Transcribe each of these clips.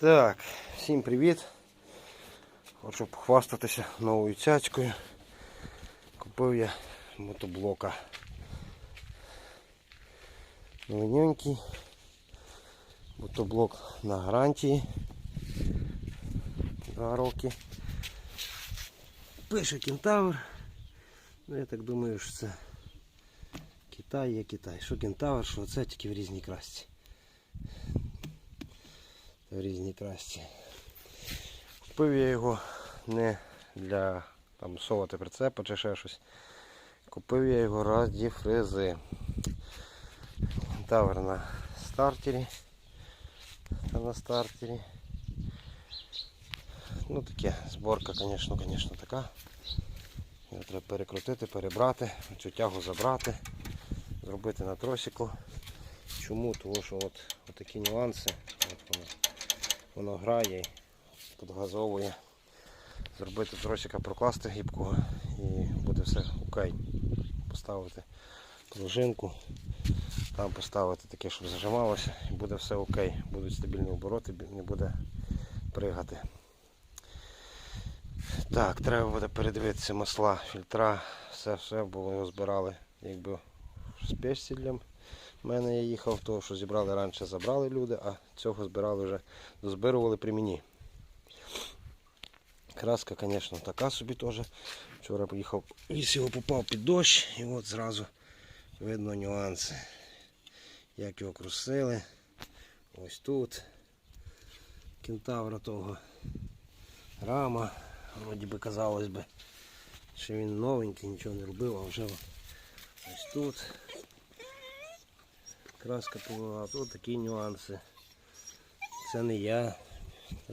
Так, всім привіт. Хочу похвастатися новою цячкою. Купив я мотоблока. Новенький. Мотоблок на гарантії. Два роки. Пише кентавр. Ну я так думаю, що це Китай є Китай. Що кентавр, що це тільки в різній красці. В різній красці. Купив я його не для там совати прицепа чи ще щось. Купив я його раді фрези. Тавер на стартері. Та на стартері. Ну таке, зборка, звісно, звісно, така. Його треба перекрутити, перебрати, цю тягу забрати, зробити на тросику. Чому? Тому що от, от такі нюанси. От воно, грає, підгазовує. Зробити тросика, прокласти гібкого і буде все окей. Поставити пружинку, там поставити таке, щоб зажималося і буде все окей. Будуть стабільні обороти, не буде пригати. Так, треба буде передивитися масла, фільтра, все, все, бо його збирали якби в для мене я їхав, того, що зібрали раніше, забрали люди, а цього збирали вже, дозбирували при мені. Краска, звісно, така собі теж. Вчора поїхав, ліс його попав під дощ і от зразу видно нюанси. Як його крусили. Ось тут. Кентавра того. Рама. Вроді би казалось би, що він новенький, нічого не робив, а вже ось тут. Краска помила, тут такі нюанси. Це не я,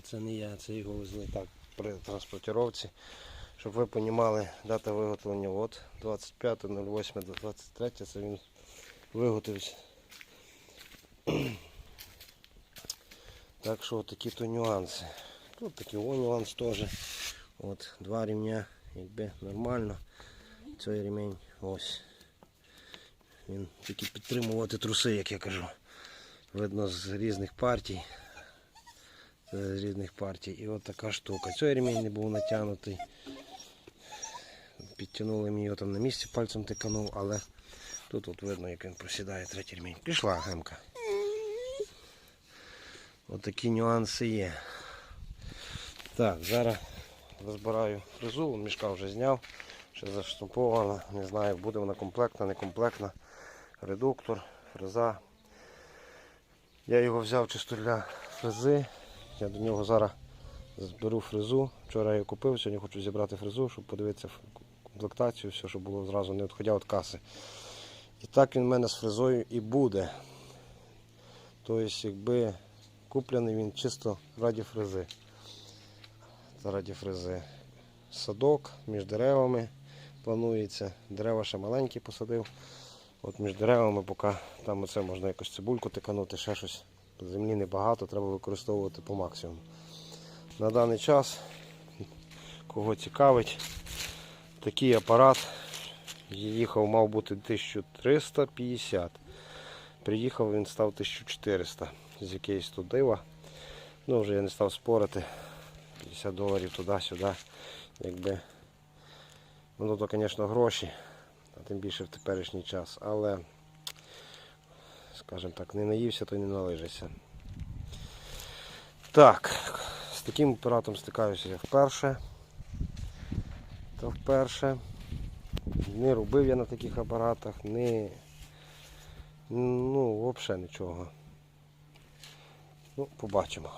це не я, це його везли так при транспортировці. Щоб ви розуміли, дата виготовлення от 25.08.23 це він виготовився. Так що такі то нюанси. Тут такий о нюанс теж. От два рівня, якби нормально. Цей ремень ось. Він тільки підтримувати труси, як я кажу. Видно з різних партій. З різних партій. І от така штука. Цей ремінь не був натягнутий. Підтягнули мені його там на місці, пальцем тиканув, але тут от видно, як він просідає третій ремінь. Пішла гемка. От нюанси є. Так, зараз розбираю фрезу, мішка вже зняв, ще заштампована, не знаю, буде вона комплектна, не комплектна. Редуктор, фреза. Я його взяв чисто для фрези. Я до нього зараз зберу фрезу. Вчора я її купив, сьогодні хочу зібрати фрезу, щоб подивитися комплектацію, все, щоб було зразу не відходя від каси. І так він в мене з фрезою і буде. Тобто, якби куплений він чисто раді фрези. Раді фрези. Садок між деревами планується. Дерева ще маленькі посадив. От між деревами, поки там оце можна якось цибульку тиканути, ще щось. Землі небагато, треба використовувати по максимуму. На даний час, кого цікавить, такий апарат їхав, мав бути 1350. Приїхав, він став 1400 з якоїсь тут дива. Ну, вже я не став спорити. 50 доларів туди-сюди. Якби. Воно то, звісно, гроші, тим більше в теперішній час. Але, скажімо так, не наївся, то й не налижиться. Так, з таким апаратом стикаюся я вперше. То вперше. Не робив я на таких апаратах, не ну, взагалі нічого. Ну, побачимо,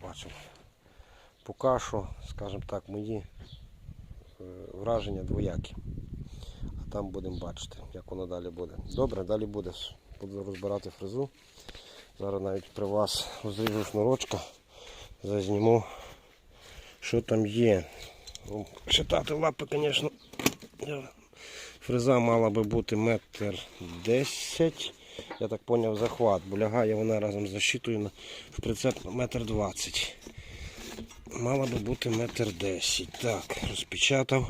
побачимо. Поки що, скажімо так, мої е, враження двоякі. Там будемо бачити, як воно далі буде. Добре, далі буде. Буду розбирати фрезу. Зараз навіть при вас розріжу шнурочка, зазніму, що там є. Ну, Считати лапи, звісно, фреза мала би бути метр десять. Я так зрозумів захват, бо лягає вона разом з защитою в прицеп метр двадцять. Мала би бути метр десять. Так, розпечатав.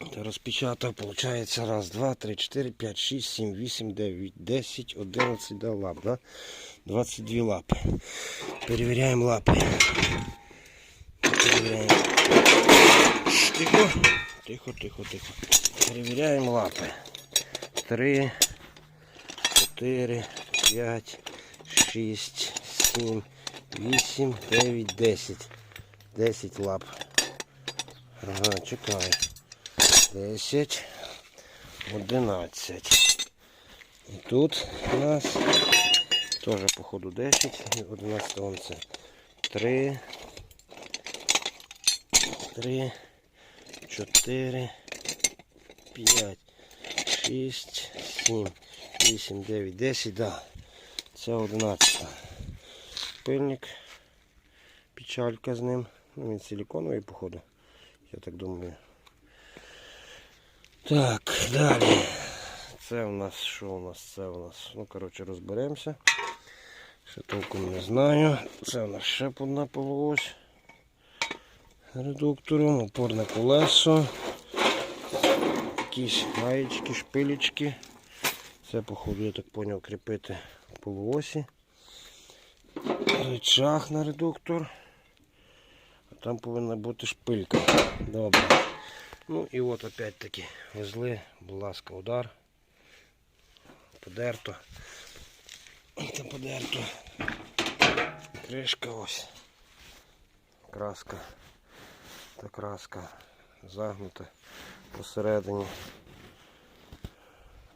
Розпечатав, виходить, раз, два, три, чотири, п'ять, шість, сім, вісім, дев'ять, десять, одинадцять, да, лап, да? 22 лапи. Перевіряємо лапи. Перевіряємо. Тихо, тихо, тихо, тихо. Перевіряємо лапи. Три, чотири, п'ять, шість, сім, вісім, дев'ять, десять. Десять лап. Ага, чекаю. 10, 11. І тут у нас теж, походу, 10. І 11 вон це 3, 3, 4, 5, 6, 7, 8, 9, 10, да. Це 11. Пильник. Печалька з ним. Ну, Він силіконовий, походу. Я так думаю. Так, далі. Це у нас що у нас? Це у нас. Ну, коротше, розберемося. Ще толком не знаю. Це у нас ще одна полуось. Редуктором, опорне колесо. Якісь гаєчки, шпилечки. Це, походу, я так зрозумів, кріпити полуосі. Рычаг на редуктор. А там повинна бути шпилька. Добре. Ну і от опять таки везли, будь ласка, удар. Подерто. Це подерто. Кришка ось. Краска. Та краска загнута посередині.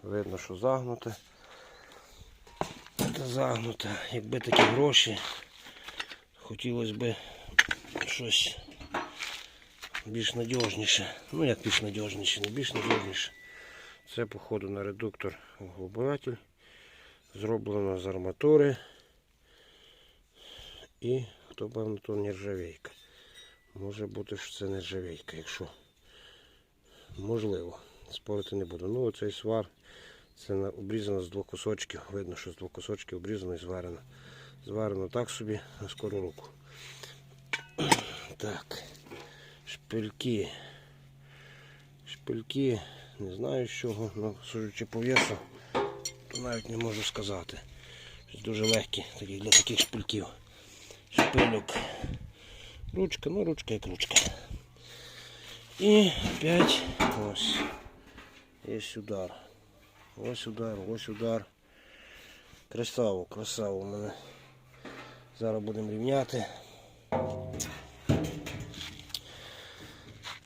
Видно, що загнуте. Це загнуте. Якби такі гроші, хотілося б щось більш надіжніше. Ну як більш надіжніше, не більш надіжніше. Це походу на редуктор углублятель. Зроблено з арматури. І хто певно, то нержавейка. Може бути, що це нержавейка, якщо можливо. Спорити не буду. Ну оцей свар. Це обрізано з двох кусочків. Видно, що з двох кусочків обрізано і зварено. Зварено так собі на скору руку. Так. Шпильки. Шпильки. Не знаю з чого, але судячи по весу, то навіть не можу сказати. Дуже легкі такі для таких шпильків. Шпильок. Ручка, ну ручка як ручка. І опять ось. Є удар. Ось удар, ось удар. Красаво, красаво у мене. Зараз будемо рівняти.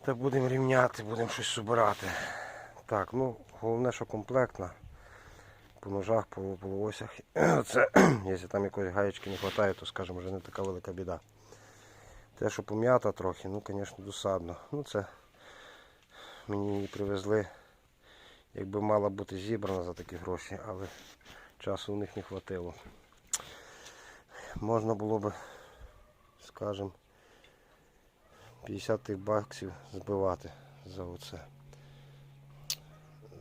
Так будемо рівняти, будемо щось збирати. Так, ну головне, що комплектна. По ножах, по полуосях. Це, якщо там якоїсь гаєчки не вистачає, то скажімо, вже не така велика біда. Те, що пом'ята трохи, ну, звісно, досадно. Ну, це мені її привезли, якби мала бути зібрана за такі гроші, але часу у них не хватило. Можна було би, скажімо, 50 тих баксів збивати за оце.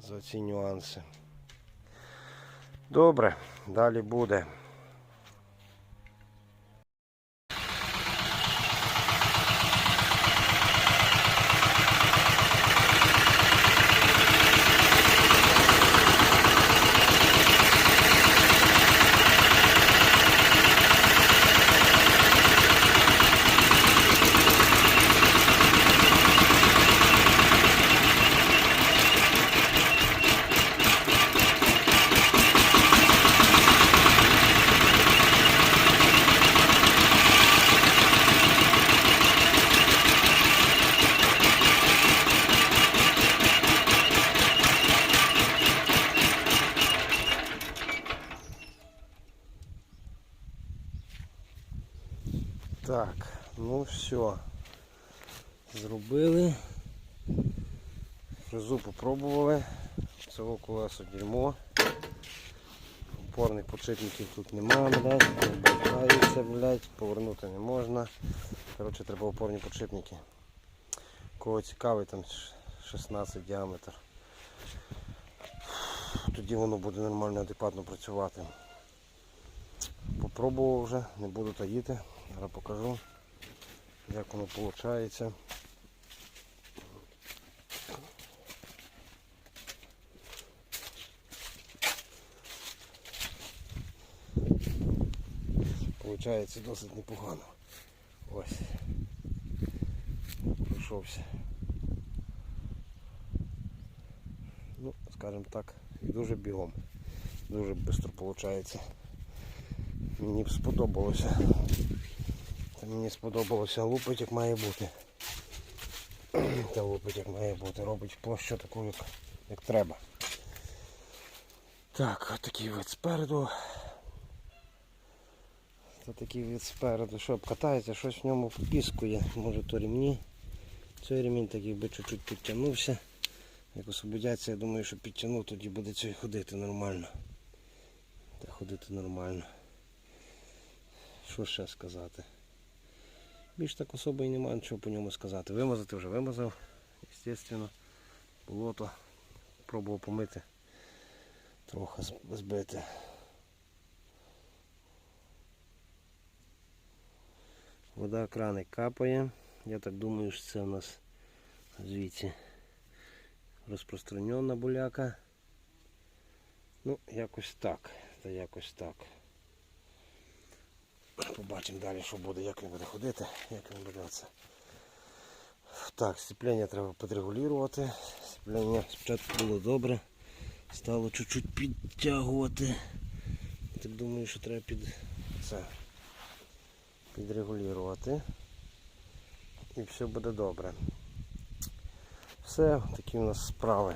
За ці нюанси. Добре, далі буде. Так, ну все. Зробили. Фрезу попробували. Цього колесо дерьмо. Опорних подшипників тут нема, блядь. Болтається, блядь, повернути не можна. Коротше, треба опорні подшипники. Кого цікавий, там 16 діаметр. Тоді воно буде нормально адекватно працювати. Попробував вже, не буду таїти. Зараз покажу, як воно виходить. виходить досить непогано. Ось. Пройшовся. Ну, скажімо так, і дуже бігом. Дуже швидко виходить. Мені сподобалося. Мені сподобалося лупить як має бути. Та лупить як має бути. Робить площу таку, як, як треба. Так, от вид спереду. Це такий вид спереду, що катається, щось в ньому попіскує. Може то ремні. Цей ремінь так якби чуть-чуть підтягнувся. Як освободяться, я думаю, що підтягнув, тоді буде цей ходити нормально. Та ходити нормально. Що ще сказати? Більш так особо і немає нічого по ньому сказати. Вимазати вже вимазав, звісно. Болото. Пробував помити. Трохи збити. Вода крани капає. Я так думаю, що це у нас звідси розпространена буляка. Ну, якось так. Та якось так. Побачимо далі, що буде, як він буде ходити, як він буде це. Так, сцеплення треба підрегулювати. Сцеплення спочатку було добре. Стало чуть-чуть підтягувати. Так думаю, що треба під це підрегулювати. І все буде добре. Все, такі у нас справи.